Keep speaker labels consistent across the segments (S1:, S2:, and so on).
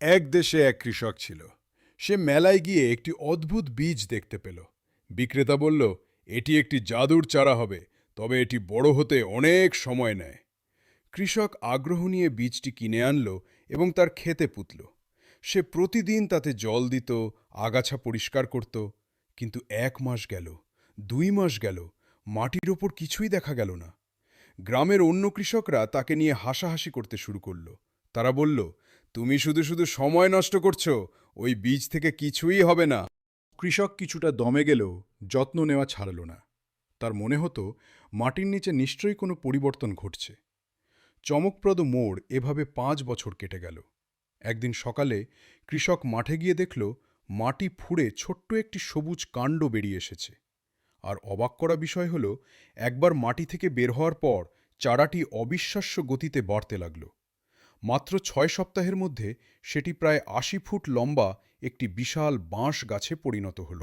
S1: এক দেশে এক কৃষক ছিল। সে মেলায় গিয়ে একটি অদ্ভুত বীজ দেখতে পেল। বিক্রেতা বলল, এটি একটি জাদুর চারা হবে, তবে এটি বড় হতে অনেক সময় নেয়। কৃষক আগ্রহ নিয়ে বীজটি কিনে আনল এবং তার খেতে পুতল। সে প্রতিদিন তাতে জল দিত, আগাছা পরিষ্কার করত। কিন্তু এক মাস গেল, দুই মাস গেল, মাটির ওপর কিছুই দেখা গেল না। গ্রামের অন্য কৃষকরা তাকে নিয়ে হাসাহাসি করতে শুরু করল। তারা বলল, তুমি শুধু শুধু সময় নষ্ট করছ, ওই বীজ থেকে কিছুই হবে না। কৃষক কিছুটা দমে গেলেও যত্ন নেওয়া ছাড়ল না। তার মনে হতো, মাটির নিচে নিশ্চয়ই কোনো পরিবর্তন ঘটছে। চমকপ্রদ মোড় এভাবে পাঁচ বছর কেটে গেল। একদিন সকালে কৃষক মাঠে গিয়ে দেখল, মাটি ফুঁড়ে ছোট্ট একটি সবুজ কাণ্ড বেরিয়ে এসেছে। আর অবাক করা বিষয় হল, একবার মাটি থেকে বের হওয়ার পর চারাটি অবিশ্বাস্য গতিতে বাড়তে লাগল। মাত্র ছয় সপ্তাহের মধ্যে সেটি প্রায় আশি ফুট লম্বা একটি বিশাল বাঁশ গাছে পরিণত হল।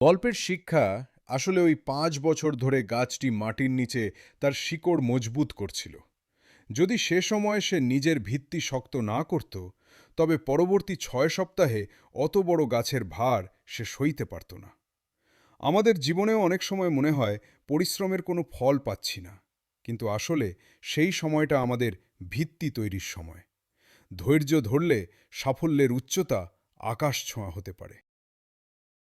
S1: গল্পের শিক্ষা আসলে ওই পাঁচ বছর ধরে গাছটি মাটির নিচে তার শিকড় মজবুত করছিল। যদি সে সময় সে নিজের ভিত্তি শক্ত না করত, তবে পরবর্তী ছয় সপ্তাহে অত বড় গাছের ভার সে সইতে পারত না। আমাদের জীবনেও অনেক সময় মনে হয় পরিশ্রমের কোনো ফল পাচ্ছি না। কিন্তু আসলে সেই সময়টা আমাদের ভিত্তি তৈরির সময়। ধৈর্য ধরলে সাফল্যের উচ্চতা আকাশ ছোঁয়া হতে পারে।